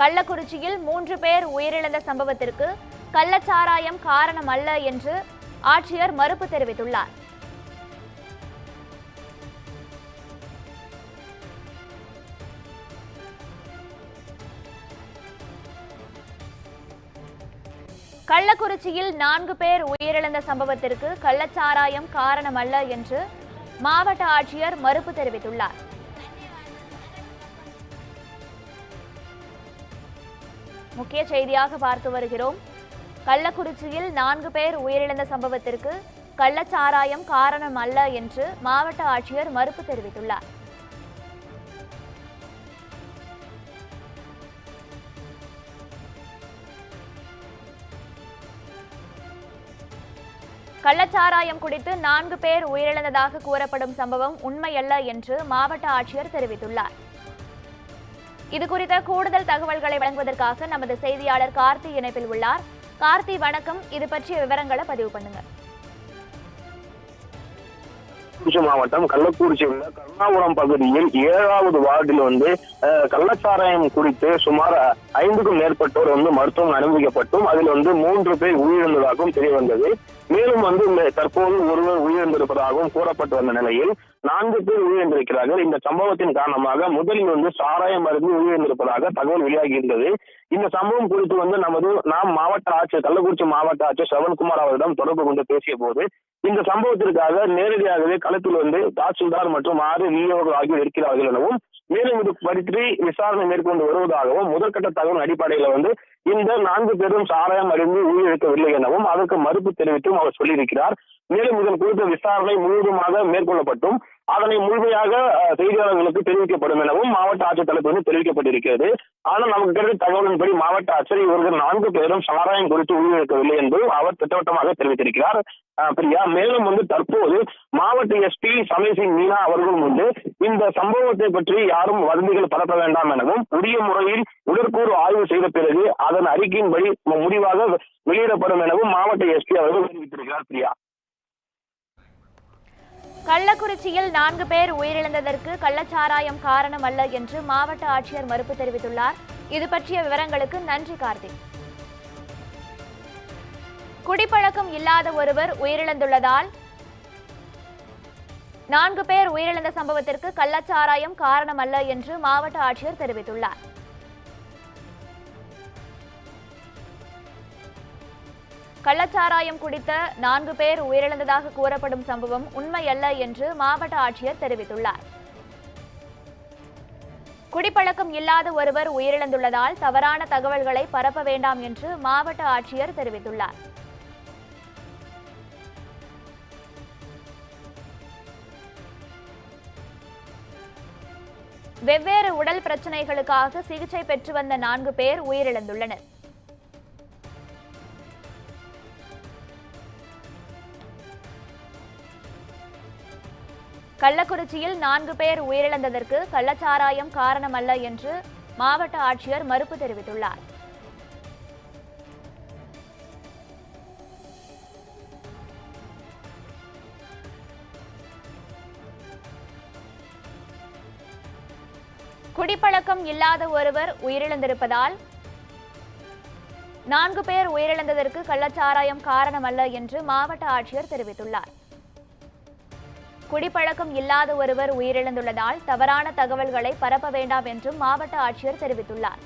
கள்ளக்குறிச்சியில் மூன்று பேர் உயிரிழந்த சம்பவத்திற்கு கள்ளச்சாராயம் காரணம் அல்ல என்று ஆட்சியர் மறுப்பு தெரிவித்துள்ளார். கள்ளக்குறிச்சியில் நான்கு பேர் உயிரிழந்த சம்பவத்திற்கு கள்ளச்சாராயம் காரணம் அல்ல என்று மாவட்ட ஆட்சியர் மறுப்பு தெரிவித்துள்ளார். முக்கிய செய்தியாக பார்த்து வருகிறோம். கள்ளக்குறிச்சியில் நான்கு பேர் உயிரிழந்த சம்பவத்திற்கு கள்ளச்சாராயம் காரணம் அல்ல என்று மாவட்ட ஆட்சியர் மறுப்பு தெரிவித்துள்ளார். கள்ளச்சாராயம் குடித்து நான்கு பேர் உயிரிழந்ததாக கூறப்படும் சம்பவம் உண்மையல்ல என்று மாவட்ட ஆட்சியர் தெரிவித்துள்ளார். இது குறித்த கூடுதல் தகவல்களை வழங்குவதற்காக நமது செய்தியாளர் கார்த்தி இணைப்பில் உள்ளார். கார்த்தி வணக்கம். இது பற்றிய விவரங்களை பதிவு பண்ணுங்க. மாவட்டம் கள்ளக்குறிச்சி உள்ள கருணாபுரம் பகுதியில் ஏழாவது வார்டில் வந்து கள்ளச்சாராயம் குறித்து சுமார் ஐந்துக்கும் மேற்பட்டோர் வந்து மருத்துவம் அனுமதிக்கப்பட்டும் அதில் வந்து மூன்று பேர் உயிரிழந்ததாகவும் தெரிய வந்தது. மேலும் வந்து இந்த தற்போது ஒருவர் உயிரிழந்திருப்பதாகவும் கூறப்பட்டு வந்த நிலையில் நான்கு பேர் உயிரிழந்திருக்கிறார்கள். இந்த சம்பவத்தின் காரணமாக முதலில் வந்து சாராயம் மருந்து உயிரிழந்திருப்பதாக தகவல் வெளியாகி இருந்தது. இந்த சம்பவம் குறித்து வந்து நமது நாம் மாவட்ட ஆட்சியர் கள்ளக்குறிச்சி மாவட்ட ஆட்சியர் சவன்குமார் அவரிடம் தொடர்பு கொண்டு பேசிய போது இந்த சம்பவத்திற்காக நேரடியாகவே களத்தில் வந்து தாசில்தார் மற்றும் ஆறு விஓகள் ஆகியோர் இருக்கிறார்கள் எனவும் மேலும் இது பற்றி விசாரணை மேற்கொண்டு வருவதாகவும் முதற்கட்ட தகவல் அடிப்படையில வந்து இந்த நான்கு பேரும் சாராயம் அறிந்து உயிரிழக்கவில்லை எனவும் அதற்கு மறுப்பு தெரிவித்தும் அவர் சொல்லியிருக்கிறார். மேலும் இதன் குறித்த விசாரணை முழுவதுமாக மேற்கொள்ளப்பட்டும். அதனை முழுமையாக செய்தியாளர்களுக்கு தெரிவிக்கப்படும் எனவும் மாவட்ட ஆட்சியர் தலைப்பு வந்து தெரிவிக்கப்பட்டிருக்கிறது. ஆனால் நமக்கு கிடைத்த தகவலின்படி மாவட்ட ஆட்சியர் இவர்கள் நான்கு பேரும் சாராயம் குறித்து உயிரிழக்கவில்லை என்றும் அவர் திட்டவட்டமாக தெரிவித்திருக்கிறார். பிரியா மேலும் வந்து தற்போது மாவட்ட எஸ்பி சமயசிங் மீனா அவர்களும் வந்து இந்த சம்பவத்தை பற்றி யாரும் வதந்திகள் பரப்ப வேண்டாம் எனவும் உரிய முறையில் உடற்கூறு ஆய்வு செய்த பிறகு அதன் அறிக்கையின்படி முடிவாக வெளியிடப்படும் எனவும் மாவட்ட எஸ்பி அவர்கள் தெரிவித்திருக்கிறார் பிரியா. கள்ளக்குறிச்சியில் நான்கு பேர் உயிரிழந்ததற்கு கள்ளச்சாராயம் காரணம் அல்ல என்று மாவட்ட ஆட்சியர் மறுப்பு தெரிவித்துள்ளார். இது பற்றிய விவரங்களுக்கு நன்றி கார்த்திக் குடிப்பழக்கம் இல்லாத ஒருவர் உயிரிழந்துள்ளதால் நான்கு பேர் உயிரிழந்த சம்பவத்திற்கு கள்ளச்சாராயம் காரணம் அல்ல என்று மாவட்ட ஆட்சியர் தெரிவித்துள்ளார். கள்ளச்சாராயம் குடித்த நான்கு பேர் உயிரிழந்ததாக கூறப்படும் சம்பவம் உண்மையல்ல என்று மாவட்ட ஆட்சியர் தெரிவித்துள்ளார். குடிப்பழக்கம் இல்லாத ஒருவர் உயிரிழந்துள்ளதால் தவறான தகவல்களை பரப்ப வேண்டாம் என்று மாவட்ட ஆட்சியர் தெரிவித்துள்ளார். வெவ்வேறு உடல் பிரச்சனைகளுக்காக சிகிச்சை பெற்று வந்த நான்கு பேர் உயிரிழந்துள்ளனர். கள்ளக்குறிச்சியில் நான்கு பேர் உயிரிழந்ததற்கு கள்ளச்சாராயம் காரணமல்ல என்று மாவட்ட ஆட்சியர் மறுப்பு தெரிவித்துள்ளார். குடிப்பழக்கம் இல்லாத ஒருவர் உயிரிழந்திருப்பதால் நான்கு பேர் உயிரிழந்ததற்கு கள்ளச்சாராயம் காரணமல்ல என்று மாவட்ட ஆட்சியர் தெரிவித்துள்ளார். குடிப்பழக்கம் இல்லாத ஒருவர் உயிரிழந்துள்ளதால் தவறான தகவல்களை பரப்ப வேண்டாம் என்றும் மாவட்ட ஆட்சியர் தெரிவித்துள்ளார்.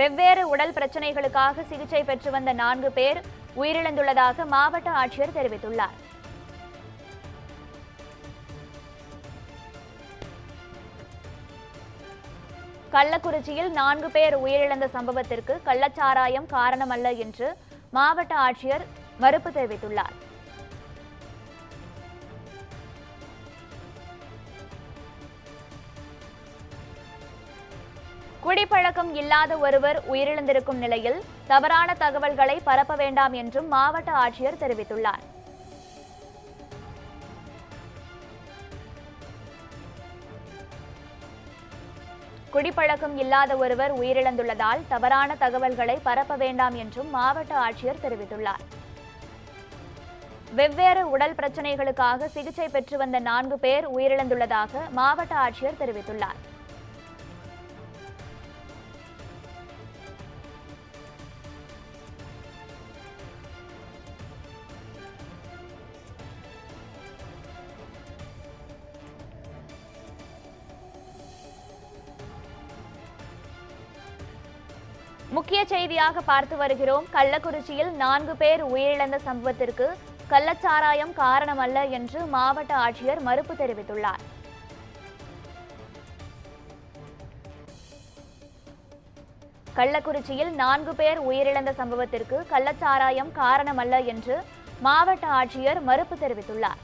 வெவ்வேறு உடல் பிரச்சனைகளுக்காக சிகிச்சை பெற்று வந்த நான்கு பேர் உயிரிழந்துள்ளதாக மாவட்ட ஆட்சியர் தெரிவித்துள்ளார். கள்ளக்குறிச்சியில் நான்கு பேர் உயிரிழந்த சம்பவத்திற்கு கள்ளச்சாராயம் காரணமல்ல என்று மாவட்ட ஆட்சியர் மறுப்பு தெரிவித்துள்ளார். குடிப்பழக்கம் இல்லாத ஒருவர் உயிரிழந்திருக்கும் நிலையில் தவறான தகவல்களை பரப்ப வேண்டாம் என்றும் மாவட்ட ஆட்சியர் தெரிவித்துள்ளார். குடிப்பழக்கம் இல்லாத ஒருவர் உயிரிழந்துள்ளதால் தவறான தகவல்களை பரப்ப வேண்டாம் என்றும் மாவட்ட ஆட்சியர் தெரிவித்துள்ளார். வெவ்வேறு உடல் பிரச்சனைகளுக்காக சிகிச்சை பெற்று வந்த நான்கு பேர் உயிரிழந்துள்ளதாக மாவட்ட ஆட்சியர் தெரிவித்துள்ளார். முக்கிய செய்தியாக பார்த்து வருகிறோம். கள்ளக்குறிச்சியில் நான்கு பேர் உயிரிழந்த சம்பவத்திற்கு கள்ளச்சாராயம் காரணமல்ல என்று மாவட்ட ஆட்சியர் மறுப்பு தெரிவித்துள்ளார். கள்ளக்குறிச்சியில் நான்கு பேர் உயிரிழந்த சம்பவத்திற்கு கள்ளச்சாராயம் காரணமல்ல என்று மாவட்ட ஆட்சியர் மறுப்பு தெரிவித்துள்ளார்.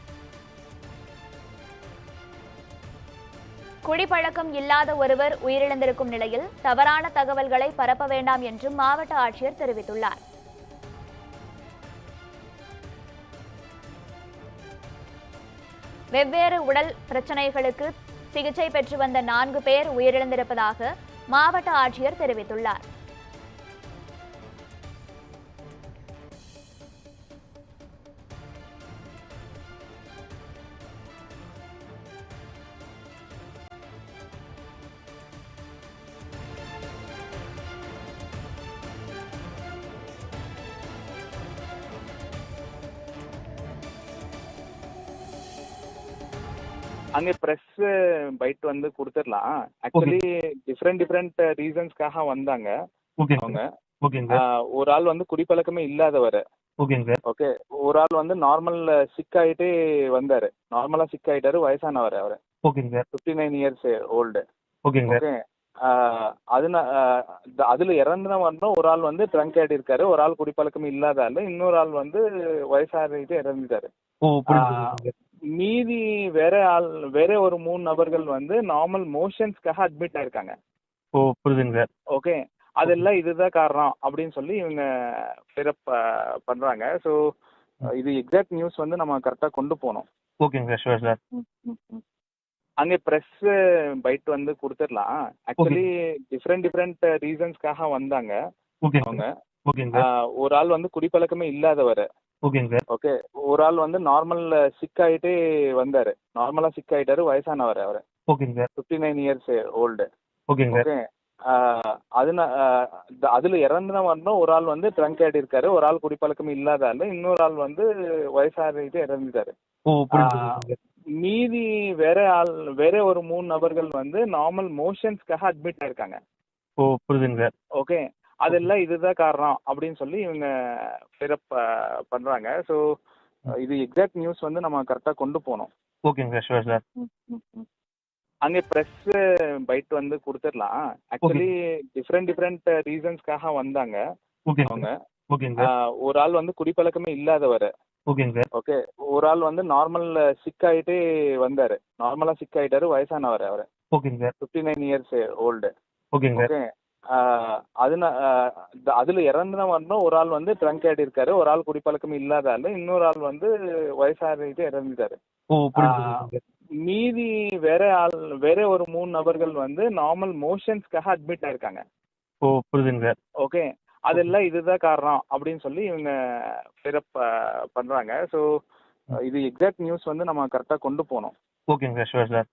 குடிப்பழக்கம் இல்லாத ஒருவர் உயிரிழந்திருக்கும் நிலையில் தவறான தகவல்களை பரப்ப வேண்டாம் என்றும் மாவட்ட ஆட்சியர் தெரிவித்துள்ளார். வெவ்வேறு உடல் பிரச்சினைகளுக்கு சிகிச்சை பெற்று வந்த நான்கு பேர் உயிரிழந்திருப்பதாக மாவட்ட ஆட்சியர் தெரிவித்துள்ளார். அங்கே ப்ரெஸ் பைட் வந்து கொடுத்துடலாம். ஆக்சுவலி டிஃப்ரெண்ட் டிஃப்ரெண்ட் ரீசன்ஸ்க்காக வந்தாங்க. அவங்க. ஒரு ஆள் வந்து குடிப்பழக்கமே இல்லாதவர். ஓகே ஒரு ஆள் வந்து நார்மல் சிக் ஆகிட்டே வந்தார். நார்மலாக சிக் ஆகிட்டாரு வயசானவர் அவர். Fifty nine years old okay அதுனா அதில் இறந்தவர்னா ஒரு ஆள் வந்து ட்ரங்க் ஆகிட்டு இருக்காரு. ஒரு ஆள் குடிப்பழக்கம் இல்லாத ஆள். இன்னொரு ஆள் வந்து வயசாகிட்டு இறந்துட்டாரு. மீதி வேற ஆள் வேற ஒரு மூணு நபர்கள் வந்து நார்மல் மோஷன்ஸ்க்காக அட்மிட் ஆயிருக்காங்க. ஓ புரியுதுங்க சார். ஓகே அதெல்லாம் இதுதான் காரணம் அப்படின்னு சொல்லி இவங்க பிறப் பண்றாங்க. ஸோ இது எக்ஸாக்ட் நியூஸ் வந்து நம்ம கரெக்டாக கொண்டு போகணும். ஓகேங்க சார் ஷுவர் சார். அங்கே ப்ரெஸ் பைட் வந்து கொடுத்துடலாம். ஆக்சுவலி டிஃப்ரெண்ட் டிஃப்ரெண்ட் ரீசன்ஸ்க்காக வந்தாங்க. ஓகேங்க அவங்க. ஒரு ஆள் வந்து குடிப்பழக்கமே இல்லாதவர். ஓகேங்க சார். ஓகே. ஒரு ஆள் வந்து நார்மல் சிக் ஆகிட்டே வந்தார். நார்மலாக சிக் ஆகிட்டாரு வயசானவர் அவர். ஓகேங்க sir. Fifty nine years old ஓகேங்க சார். அதில் இறந்தவர்னா ஒரு ஆள் வந்து ட்ரங்க் ஆகிட்டு இருக்காரு. ஒரு ஆள் குடிப்பழக்கம் இல்லாத ஆள். இன்னொரு ஆள் வந்து வயசாகிட்டு இறந்துட்டாரு. மீதி வேற ஆள் வேற ஒரு மூணு நபர்கள் வந்து நார்மல் மோஷன்ஸ்க்காக அட்மிட் ஆயிருக்காங்க. ஓ புரியுதுங்க சார். ஓகே. அதெல்லாம் இதுதான் காரணம் அப்படின்னு சொல்லி இவங்க பிறப் பண்றாங்க. ஸோ இது எக்ஸாக்ட் நியூஸ் வந்து நம்ம கரெக்டாக கொண்டு போகணும். ஓகேங்க சார் ஷுவர் சார் அங்கே ப்ரெஸ் பைட் வந்து கொடுத்துடலாம். ஆக்சுவலி டிஃப்ரெண்ட் டிஃப்ரெண்ட் ரீசன்ஸ்க்காக வந்தாங்க. ஓகேங்க அவங்க. ஒரு ஆள் வந்து குடிப்பழக்கமே இல்லாதவர். ஓகேங்க சார் ஓகே ஒரு ஆள் வந்து நார்மல் சிக் ஆகிட்டே வந்தார். நார்மலாக சிக் ஆகிட்டாரு வயசானவர் அவர். ஓகேங்க sir fifty nine years old ஓகேங்க சார் ஓகே அதுனா அதில் இறந்தவர்னா ஒரு ஆள் வந்து ட்ரங்க் ஆகிட்டு இருக்காரு. ஒரு ஆள் குடிப்பழக்கம் இல்லாத ஆள். இன்னொரு ஆள் வந்து வயசாகிட்டு இறந்துட்டாரு. மீதி வேற ஆள் வேற ஒரு மூணு நபர்கள் வந்து நார்மல் மோஷன்ஸ்க்காக அட்மிட் ஆயிருக்காங்க. ஓ புரியுதுங்க. சார் ஓகே அதெல்லாம் இதுதான் காரணம் அப்படின்னு சொல்லி இவங்க பிறப் பண்றாங்க. ஸோ இது எக்ஸாக்ட் நியூஸ் வந்து நம்ம கரெக்டாக கொண்டு போகணும் ஓகேங்க சார் ஷுவர் சார்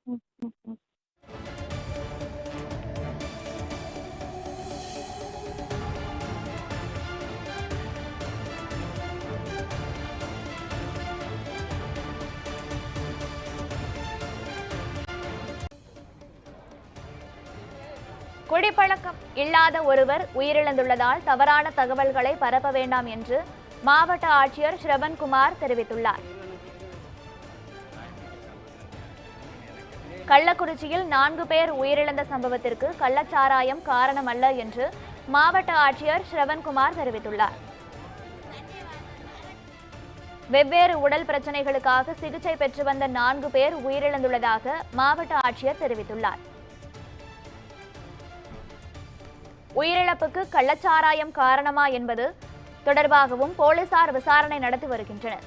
குடிப்பழக்கம் இல்லாத ஒருவர் உயிரிழந்துள்ளதால் தவறான தகவல்களை பரப்ப வேண்டாம் என்று மாவட்ட ஆட்சியர் ஸ்ரவன்குமார் தெரிவித்துள்ளார். கள்ளக்குறிச்சியில் நான்கு பேர் உயிரிழந்த சம்பவத்திற்கு கள்ளச்சாராயம் காரணமல்ல என்று மாவட்ட ஆட்சியர் ஸ்ரவன்குமார் தெரிவித்துள்ளார். வெவ்வேறு உடல் பிரச்சனைகளுக்காக சிகிச்சை பெற்று வந்த நான்கு பேர் உயிரிழந்துள்ளதாக மாவட்ட ஆட்சியர் தெரிவித்துள்ளார். உயிரிழப்புக்கு கள்ளச்சாராயம் காரணமா என்பது தொடர்பாகவும் போலீசார் விசாரணை நடத்தி வருகின்றனர்.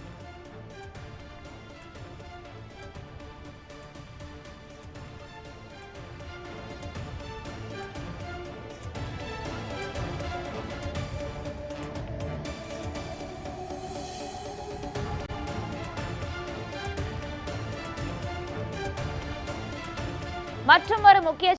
மற்றும் ஒரு முக்கிய